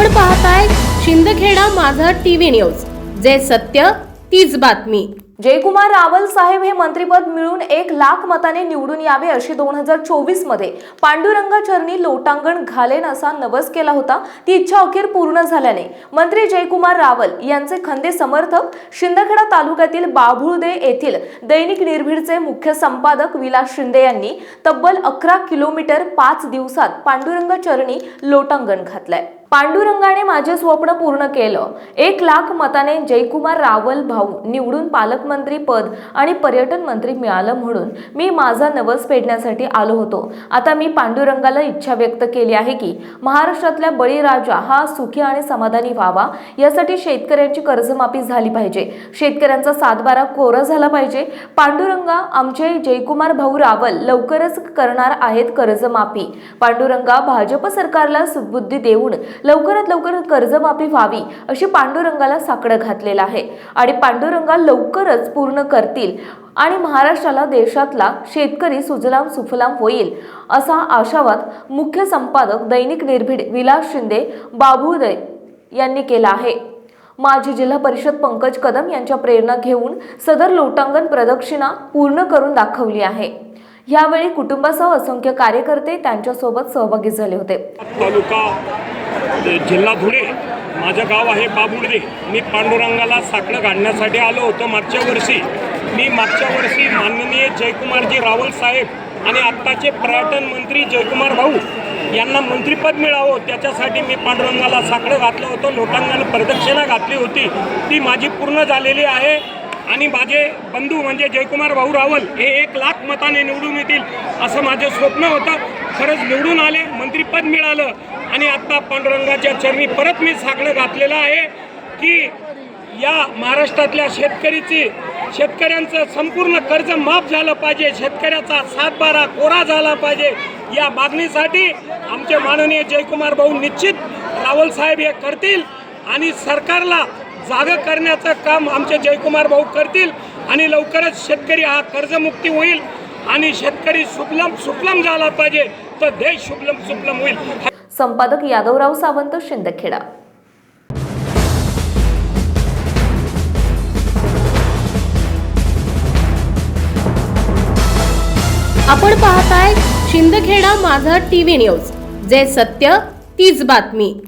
आपण पाहताय शिंदखेडा माझा टीव्ही न्यूज. जे सत्य तीच बातमी. जयकुमार रावल साहेब हे मंत्रीपद मिळून एक लाख मताने निवडून यावे अशी दोन हजार चोवीसमध्ये पांडुरंगा चरणी लोटांगण घालेन असा नवस केला होता. ती इच्छा अखेर पूर्ण झाल्याने मंत्री जयकुमार रावल यांचे खंदे समर्थक शिंदखेडा तालुक्यातील बाभुळदे येथील दैनिक निर्भीडचे मुख्य संपादक विलास शिंदे यांनी तब्बल अकरा किलोमीटर पाच दिवसात पांडुरंग चरणी लोटांगण घातलंय. पांडुरंगाने माझे स्वप्न पूर्ण केलं. एक लाख मताने जयकुमार रावल भाऊ निवडून पालकमंत्री पद आणि पर्यटन मंत्री मिळालं म्हणून मी माझा नवस फेडण्यासाठी आलो होतो. आता मी पांडुरंगाला इच्छा व्यक्त केली आहे की महाराष्ट्रातल्या बळीराजा हा सुखी आणि समाधानी व्हावा. यासाठी शेतकऱ्यांची कर्जमाफी झाली पाहिजे. शेतकऱ्यांचा सातबारा कोरा झाला पाहिजे. पांडुरंगा आमचे जयकुमार भाऊ रावल लवकरच करणार आहेत कर्जमाफी. पांडुरंगा भाजप सरकारला सुबुद्धी देऊन लवकरात लवकर कर्जमाफी व्हावी अशी पांडुरंगाला साकडं घातलेलं आहे. आणि पांडुरंगा लवकरच पूर्ण करतील आणि महाराष्ट्राला देशातला शेतकरी सुजलाम सुफलाम होईल असा आशावाद मुख्य संपादक दैनिक निर्भीड विलास शिंदे बाबुदय यांनी केला आहे. माजी जिल्हा परिषद पंकज कदम यांच्या प्रेरणा घेऊन सदर लोटांगण प्रदक्षिणा पूर्ण करून दाखवली आहे. यावेळी कुटुंबासह असंख्य कार्यकर्ते त्यांच्यासोबत सहभागी झाले होते. तालुका जिल्हा धुळे. माझं गाव आहे बाबुर्डे मी पांडुरंगाला साकडं काढण्यासाठी आलो होतो मागच्या वर्षी. मी मागच्या वर्षी माननीय जयकुमारजी रावल साहेब आणि आत्ताचे पर्यटन मंत्री जयकुमार भाऊ यांना मंत्रिपद मिळावं त्याच्यासाठी मी पांडुरंगाला साकडं घातलं होतं. लोटांगाला प्रदक्षिणा घातली होती. ती माझी पूर्ण झालेली आहे. आणि माझे बंधू म्हणजे जयकुमार भाऊ रावल हे एक लाख मताने निवडून येतील असं माझं स्वप्न होतं. खरंच निवडून आले मंत्रीपद मिळालं आणि आत्ता पांडुरंगाच्या चरणी परत मी साकडं घातलेलं आहे की या महाराष्ट्रातल्या शेतकरीची शेतकऱ्यांचं संपूर्ण कर्ज माफ झालं पाहिजे शेतकऱ्याचा सातबारा कोरा झाला पाहिजे या मागणीसाठी आमचे माननीय जयकुमार भाऊ निश्चित रावल साहेब हे करतील आणि सरकारला जागं करण्याचं काम आमचे जयकुमार भाऊ करतील आणि लवकरच शेतकरी हा कर्जमुक्ती होईल आणि शेतकरी सुफलम सुफलम झाला पाहिजे. तर देश शुभलम होईल. संपादक यादवराव सावंत शिंदखेडा. आपण पाहताय शिंदखेडा माझा टीव्ही न्यूज. जे सत्य तीच बातमी.